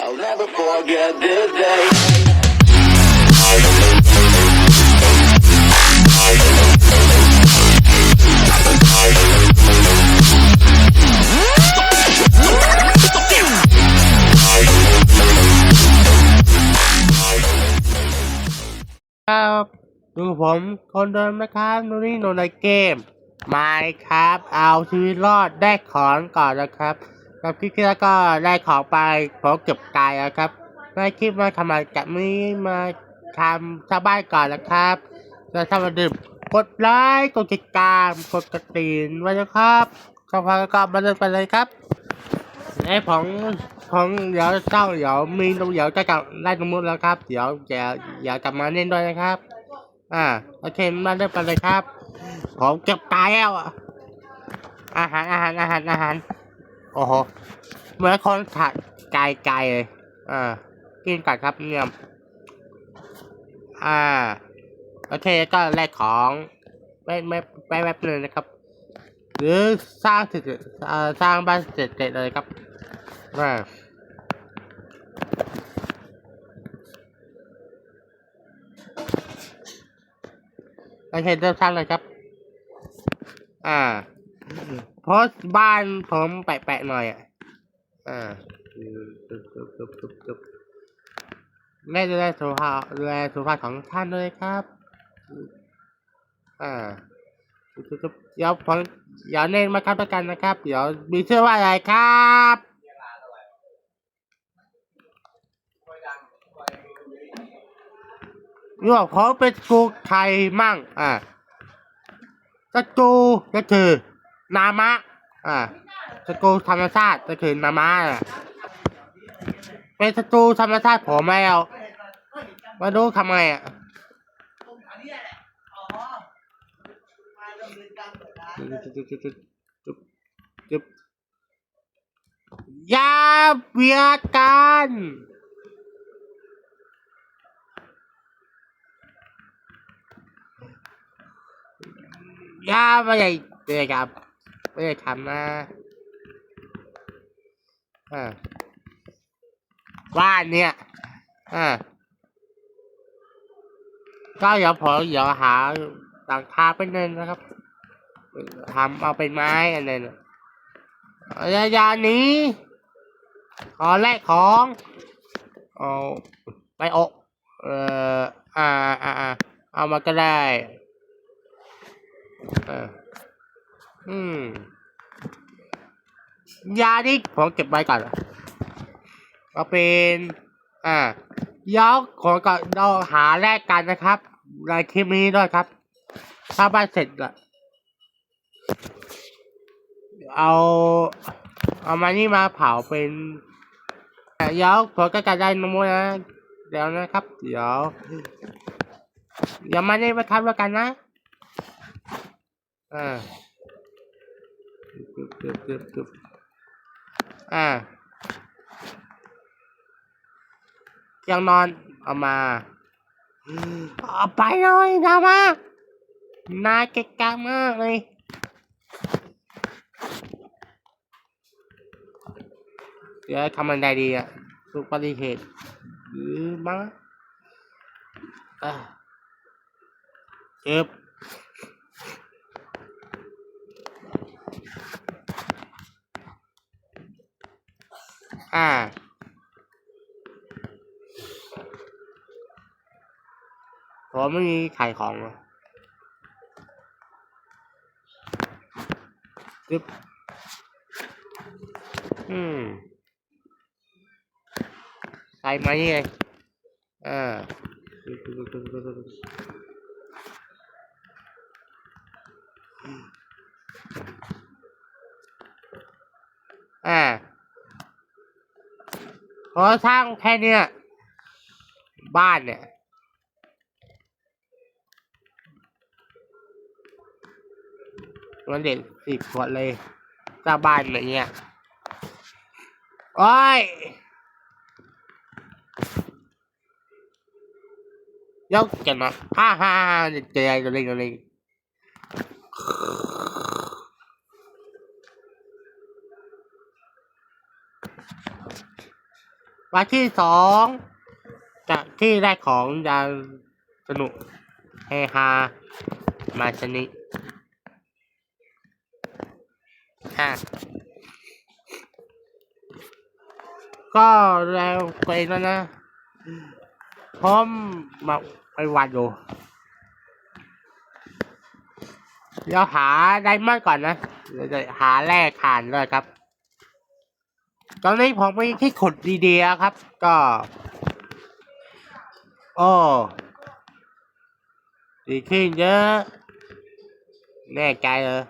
I'll never forget this day. ครับดูผมคนเดิมนะครับนูนี่โนในเกมไม่ครับ เอาชีวิตรอดได้ของก่อนนะครับ แล้วคลิปที่แล้วก็ได้ของไปผมเก็บกายแล้วครับในคลิปมาทำไรกับนี้มาทำชาวบ้านก่อนนะครับจะทำมาดื่มกดไลค์กดติดตามกดกระตินไว้นะครับก็พอแล้วก็มาเริ่มกันเลยครับไอ้ผมผมเดี๋ยวเจ้าเดี๋ยวมีเดี๋ยวจะกลับไล่ตรงนู้นแล้วครับ เดี๋ยวจะอยากกลับมาเล่นด้วยนะครับ อ่าโอเคมาเริ่มกันเลยครับผมเก็บตายแล้วอะอาหารอาหารอาหารอาหาร โอ้โหเหมือนคนถัดไกลไกลเลยอ่ากินก่อนครับเนี่ยอ่า โอเคก็แลกของไม่ไม่ไม่แป๊บนึงนะครับ หรือสร้างเสร็จสร้างบ้านเสร็จเสร็จเลยครับอ่าโอเคเริ่มสร้างเลยครับ อ่า เพราะบ้านผมแปะๆหน่อยอะ อ่าจุบจบจบจบจบแม่จะได้สุขภาพดูแลสุขภาพของท่านด้วยครับ อ่าเดี๋ยวผมเดี๋ยวเน้นมาครับประกันนะครับ เดี๋ยวมีชื่อว่าอะไรครับนี่บอกผมเป็นกูไทยมั่ง อ่าสกูก็คือ นามะ อ่าสกูธรรมชาติก็คือนามะเป็นสกูธรรมชาติผมไม่เอามาดูทำไงอะจุ๊บจุ๊บจุ๊บจุ๊บจุ๊บอยาเบียดกันอยาไม่ได้เบียครับ ไม่ได้ทำนะอ่าบ้านเนี่ยอ่าก็เดี๋ยวผมเดี๋ยวหาต่างคาไปหนึ่งนะครับทำเอาเป็นไม้อันนั้นยายานี้ ขอแลกของเอาไปอะเอ่ออ่าอ่าอ่าเอามาก็ได้เออ อืมยานี่ผมเก็บไว้ก่อนเอาเป็นอ่าเดี๋ยวขอก่อนเราหาแลกกันนะครับในคลิปนี้ด้วยครับ ถ้าบ้านเสร็จละเอา เอามานี่มาเผาเป็นเดี๋ยวผมก็จะได้นมนะเดี๋ยวนะครับ เดี๋ยวเดี๋ยวมานี่มาทำแล้วกันนะอ่า ตึบตึบตึบตึบอ่ายังนอนเอามาเอาไปเลยนะมานายเก่งมากเลยเดี๋ยวทำมันได้ดีอะทุกปฏิเหตุหรือมั้งเจ็บ อ่า ผมไม่มีขายของเหรอจึ๊บอืมใส่มานี่เลยอ่าอ่า พอสร้างแค่เนี้ยบ้านเนี่ยมันเด็กสิบขวดเลยสร้างบ้านแบบเนี้ยโอ้ยยกกันมาฮ่าฮ่าฮ่าเจออะไรกันเลย วันที่สองจะที่แรกของยาสนุกเฮฮามาชนิดอะก็แล้วไปแล้วนะพร้อมมาไปวัดอยู่เดี๋ยวหาไดมอนด์ก่อนนะเดี๋ยวจะหาแร่ขานเลยครับ ตอนนี้ผมไปที่ขุดดีๆครับ ก็โอ้ดีขึ้นเยอะ แน่ใจเลย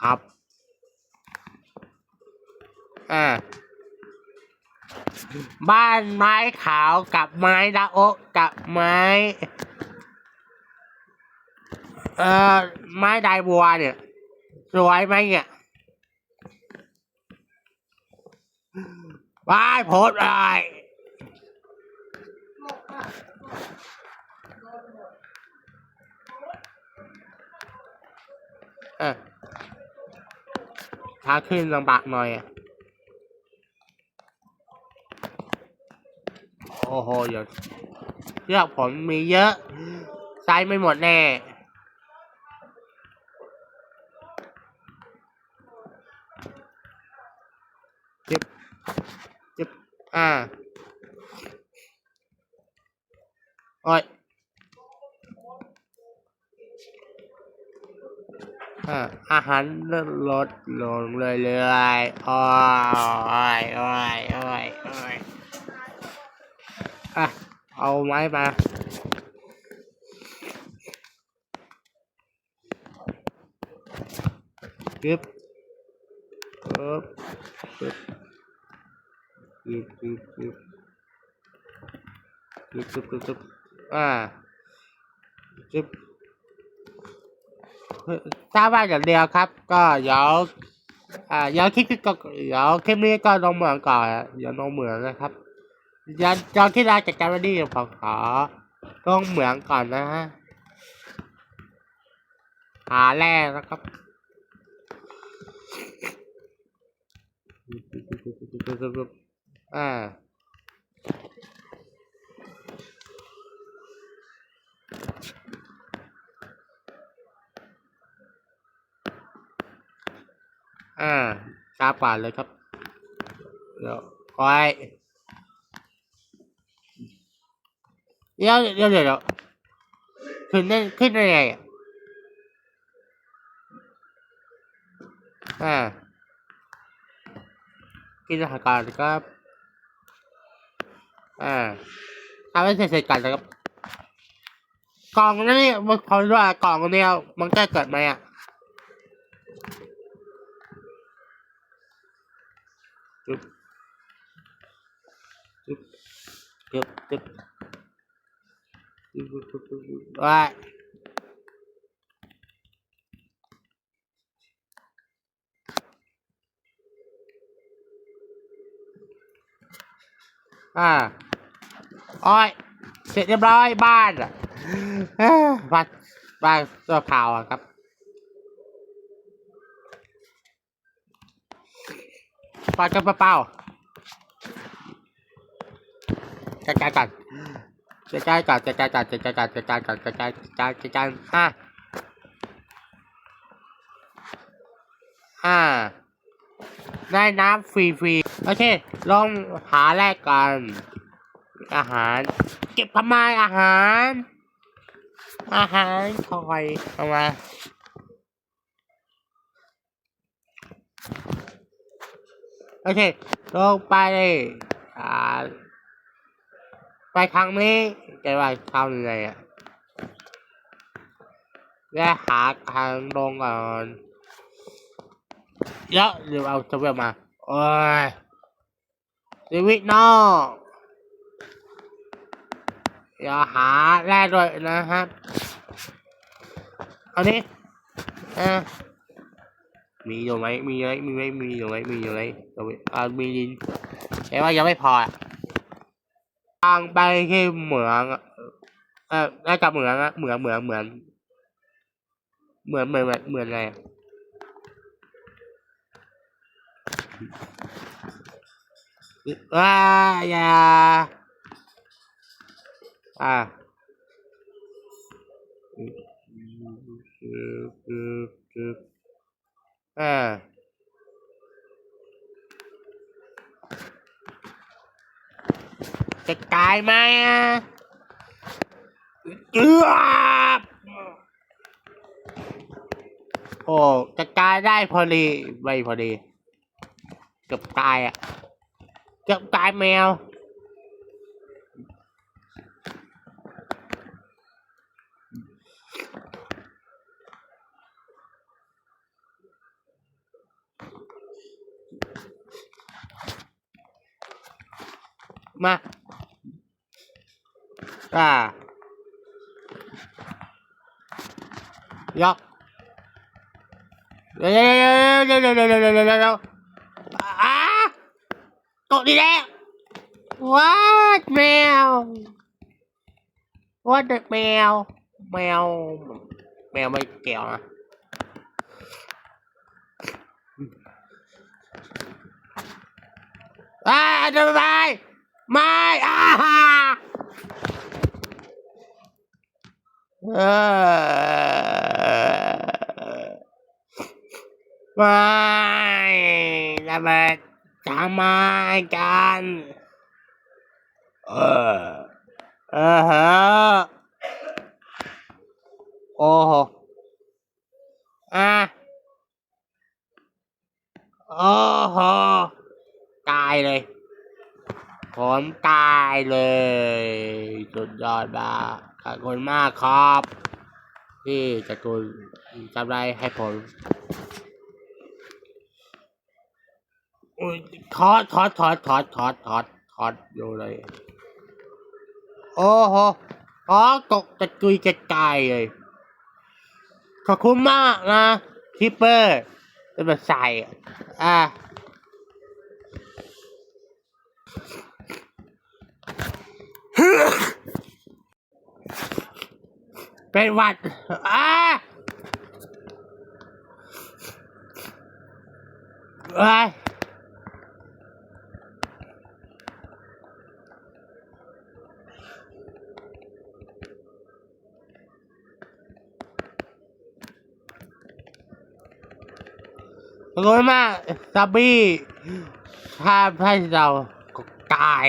ครับ อ่า บ้านไม้ขาวกับไม้ดาโอะกับไม้ เอ่อ ไม้ไดบัวเนี่ย สวยไหมเนี่ย วายโพดอะไรเออทางขึ้นลำบากหน่อยอะโอ้โหเดี๋ยวเชือกผมมีเยอะ ใช้ไม่หมดแน่ จึบจึบ อ่าโอ้ยอ่าอาหารลดลงเรื่อยๆโอ้ยโอ้ยโอ้ยโอ้ยอะ เอาไม้มาจึบปึ๊บปึ๊บ จึบจึบจึบจึบจึบจึบจึบอ่าจึบทราบว่าอย่างเดียวครับ ก็เดี๋ยวอ่าเดี๋ยวคลิปนี้ก็เดี๋ยวคลิปนี้ก็ลงเหมืองก่อนเดี๋ยวลงเหมืองนะครับเดี๋ยวตอนที่เราจัดการวันนี้ผมขอลงเหมืองก่อนนะฮะหาแร่นะครับ อ่า อ่าชากว่าเลยครับเดี๋ยวคอยเดี๋ยวเดี๋ยวเดี๋ยวขึ้นได้ขึ้นได้ไงอะอ่ากินอาหารก่อนครับ อ่าเอาไว้เส่ใส่กันนะครับ กล่องนี่มันเขาเรียกว่ากล่องแนวมันก้เกิดไหมอะตึ๊บตึ๊บตึ๊บตึ๊บว่าอ่า อ้อยเสร็จเรียบร้อยบ้านบ้านบ้านตัวขาวครับปลากระเป๋าจัดการก่อนจัดการก่อนจัดการก่อนจัดการก่อนจัดการก่อนจัดการจัดการจัดการอะอ่าได้น้ำฟรีๆ โอเคลองหาแรกกัน อาหาร เก็บทำไมอาหาร อาหารคอยเอามาโอเคลงไปเลยอ่าไปครั้งนี้แกว่าทำยังไงอะและหาทางลงก่อนเยอะเดี๋ยวเอาจะเวลมาโอ้ยชีวิตนอก อย่าหาแร่ด้วยนะครับ เอานี้อะมีอยู่ไหมมีไหมมีไหมมีอยู่ไหมมีอยู่ไหมเอาไว้อ่ามีดินแต่ว่ายังไม่พออะทางไปที่เหมืองอะเออน่าจะเหมืองอะเหมืองเหมืองเหมือนเหมือนเหมือนเหมือนเหมือนอะไรอะอ่าอย่า อ่าอ่าจะกลายไหมอะเอือโอ้จะกลายได้พอดีไม่พอดีเกือบตายอะเกือบตายแมว มาอ่ายกเดี๋ยวเดี๋ยวเดี๋ยวเดี๋ยวเดี๋ยวเดี๋ยวเดี๋ยวเดี๋ยวอ่าตกดีแล้วว้าดแมวว้าดแมว แมว แมวไม่เกี่ยวนะอ่าจะไป Mai à ha. Mai, là mẹ trả mai can. Ờ. Ờ hả. Ồ. À. Ồ. Cài này. ผมตายเลย สุดยอดมากขอบคุณมากครับ ที่จะกุลจำได้ให้ผมอุ๊ยทอดทอดทอดทอดทอดทอดทอดอยู่เลย โอ้โหอ๋อกกจะกุยกระจายเลย ขอบคุณมากนะคิปเปอร์จะมาใส่อะ เป็นหวัดอ่าเอ้ยขอบคุณมากซับบี้ถ้าให้เราตาย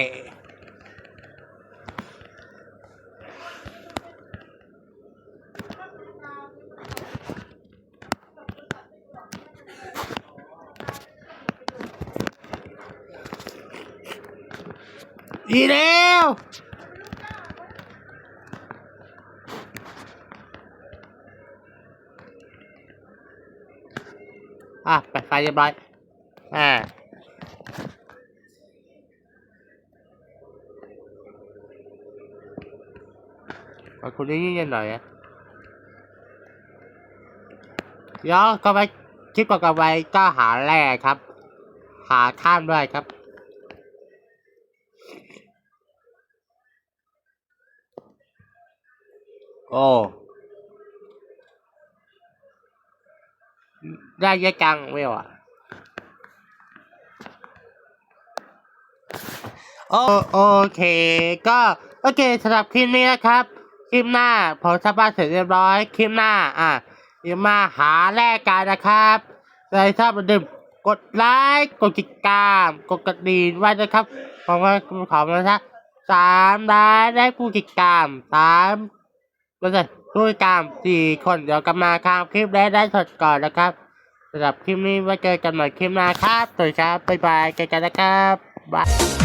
ดีแล้วอะไปไฟเรียบร้อยอ่าขอบคุณที่ยืนยันหน่อยนะเดี๋ยวก็ไปคลิปก่อนกันไปก็หาแร่ครับ หาข้ามด้วยครับ โอ้ได้เยอะจังไม่วะโอโอเค ก็โอเคสำหรับคลิปนี้นะครับ คลิปหน้าผมสบายเสร็จเรียบร้อย คลิปหน้า อะเดี๋ยวมาหาแลกกันนะครับใครชอบอย่าลืมกดไลค์กดติดตามกดกระดิ่งไว้นะครับขอบคุณขอบคุณนะสามได้ได้ผู้ติดตามสาม บริษัทผู้ติดตามสี่คนเดี๋ยวกลับมาครับคลิปแรกได้สดก่อนนะครับสำหรับคลิปนี้ไว้เจอกันใหม่คลิปหน้าครับสวัสดีครับบ๊ายบายเจอกันนะครับบาย